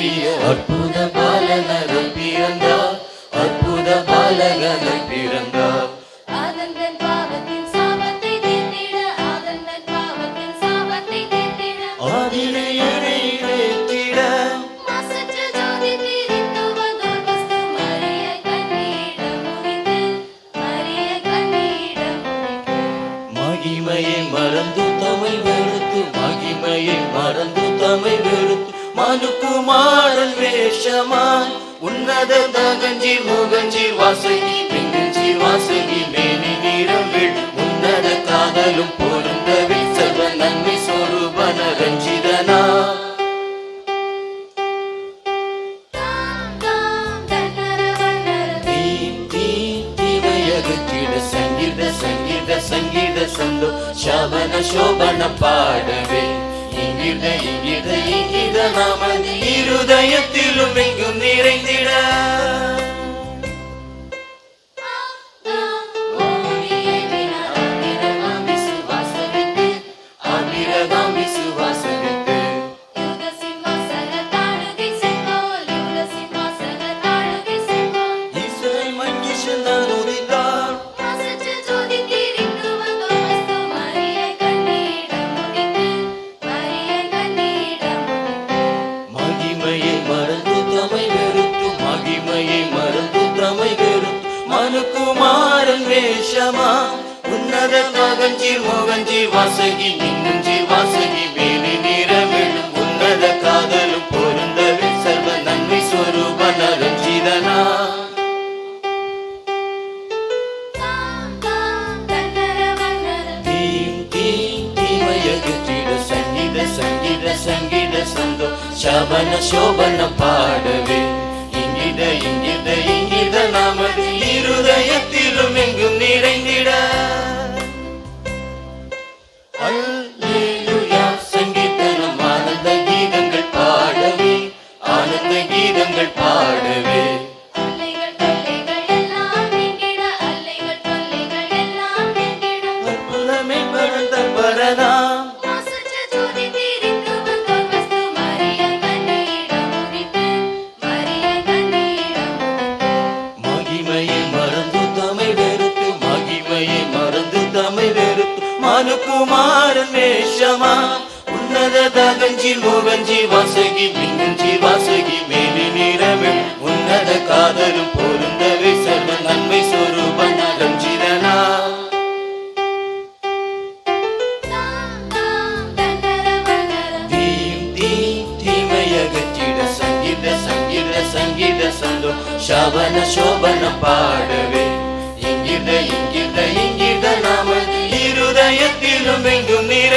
நிரம்பிய அற்புத பாலகனாய் பிறந்தார். அற்புத பாலகனாய் பிறந்தார். மகிமையை மறந்து தமை வெறுத்து மகிமையை மறந்து தமை வெறுத்து மனுக்குமாரன் வேஷமாய் உன்னத தகஞ்சி முகஞ்சி வாசகி பெங்கஞ்சி வாசகி மேனி நீரமிழ் உன்னத காதலும் பொருந்தவே சர்வ நன்மை சொரூபன ரஞ்சிதனா. சங்கீத சங்கீத சங்கீத சந்தோ சவன சோபன பாடவே. இங்கித இங்கித இங்கித நமது இருதயத்திலும் எங்கும் குமாரன் வேஷமா? உன்னத தகஞ்சீர் மோகஞ்சீர் வாசகி இன்னுஞ்சீர் வாசகி வேலி நிறமெழும் உன்னத காதலும் பொருந்தவே சர்வ நன்மை சொரூப நரஞ்சிதனா சங்கீத சங்கீத சந்தோ சபன சோபன பாடவே. அல்லேலூயா. பாடவே. ஆனந்த கீதங்கள் பாட அனுகுமாரன் மனுக்குமாரன் வேஷமா? உன்னத தகஞ்சி முகஞ்சி வாசகி மின்னஞ்சி வாசகி மேலி நிறமில் உன்னத காதலும் பொருந்தவே சர்வ நன்மை சொரூபன் ரஞ்சிதனா சங்கீத சந்தோ சவன சோபன பாடவே. இங்கிருந்த இங்கிருந்த இங்க ilumine